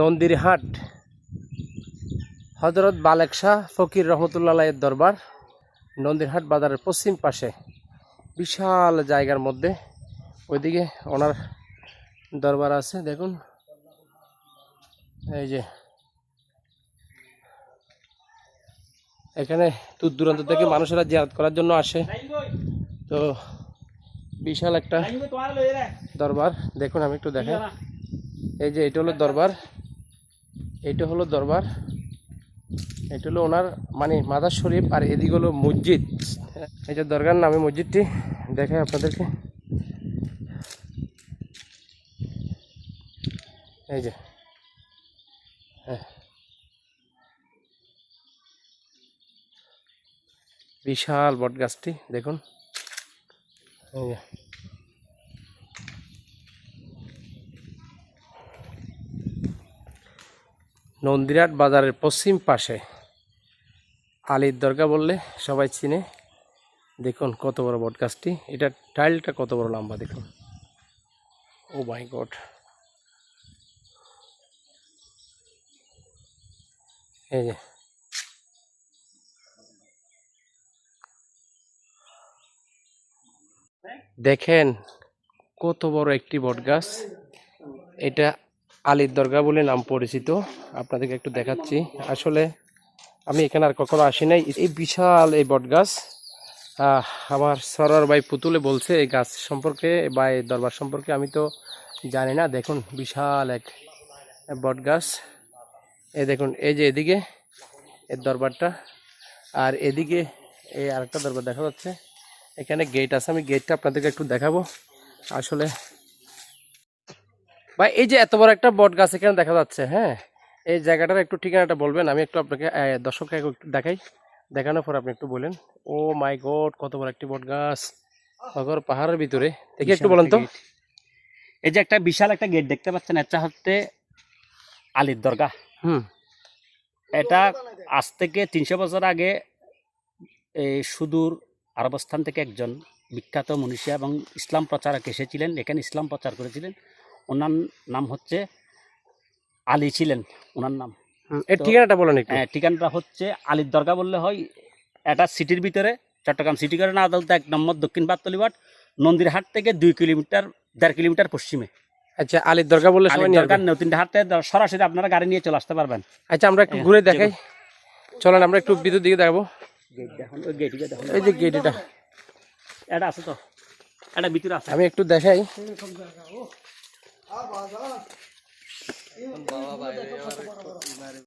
নন্দির হাট হজরত বালেক শাহ ফকির রহমতুল্লাহ এর দরবার, নন্দিরহাট বাজারের পশ্চিম পাশে। বিশাল জায়গার মধ্যে ওইদিকে ওনার দরবার আছে, দেখুন। এই যে। এখানে দূর দূরান্ত থেকে মানুষেরা জিয়ারত করার জন্য আসে। তো বিশাল একটা দরবার, দেখুন আমি একটু দেখাই। এই যে, এটা হলো দরবার। এইটা হলো দরবার। এটা হলো ওনার মানে মাদার শরীফ, আর এদিকে হলো মসজিদ। যে দরগার নামে মসজিদটি, দেখাই আপনাদেরকে। এই যে। হ্যাঁ। বিশাল বট গাছটি দেখুন। এই নন্দিরাট বাজারের পশ্চিম পাশে। আলির দরগা বললে সবাই চিনে। দেখুন কত বড় বট গাছটি এটা টাইলটা কত বড় লম্বা দেখুন। ও মাই গড এই যে। দেখেন কত বড় একটি বট গাছ এটা আলীর দরগা বলে নাম পরিচিত। আপনাদেরকে একটু দেখাচ্ছি। আসলে আমি এখানে আর কখনো আসি নাই। এই বিশাল এই বট গাছ আমার সরার ভাই পুতুলে বলছে এই গাছ সম্পর্কে বা এই দরবার সম্পর্কে। আমি তো জানি না। দেখুন, বিশাল এক বট গাছ এই দেখুন, এই যে এদিকে এর দরবারটা। আর এদিকে এই আরেকটা দরবার দেখা যাচ্ছে। এখানে গেট আছে। আমি গেটটা আপনাদেরকে একটু দেখাবো। আসলে ভাই এই যে এত বড় একটা বট গাছ এখানে দেখা যাচ্ছে হ্যাঁ? এই জায়গাটার একটু ঠিকানাটা বলবেন আমি একটু আপনাকে দর্শককে একটু দেখাই। দেখানোর পর আপনি একটু বলেন। ও মাই গড কত বড় একটি বট গাছ। সাগর পাহাড়ের ভিতরে। দেখি একটু বলেন তো। এই যে একটা বিশাল একটা গেট দেখতে পাচ্ছেন এটা হচ্ছে আলির দরগা। হুম। এটা আজ থেকে তিনশো বছর আগে এই সুদূর আরবস্থান থেকে একজন বিখ্যাত মনীষী এবং ইসলাম প্রচারক এসেছিলেন। এখানে ইসলাম প্রচার করেছিলেন। ওনার নাম হচ্ছে আলী ছিলেন ওনার নাম। এর ঠিকানাটা বলেন হ্যাঁ, ঠিকানাটা হচ্ছে আলীর দরগা বললে হয় এটা সিটির ভিতরে চট্টগ্রাম সিটি করে না আদালত এক নম্বর দক্ষিণ বাতলিবাট নন্দিরহাট থেকে দুই কিলোমিটার দেড় কিলোমিটার পশ্চিমে। আচ্ছা আলীর দরগা বললে সবাই আলীর নিয়ে দরগার আসবে। নতুন হাটে সরাসরি আপনারা গাড়ি নিয়ে চলে আসতে পারবেন। আচ্ছা আমরা একটু হ্যাঁ, ঘুরে দেখাই। চলেন। আমরা একটু বিদ্যুৎ দিকে দেখাবো। এই যে গেট এটা। এটা আছে তো। এটা ভিতরে আছে। আমি একটু দেখাই। बाबा भाई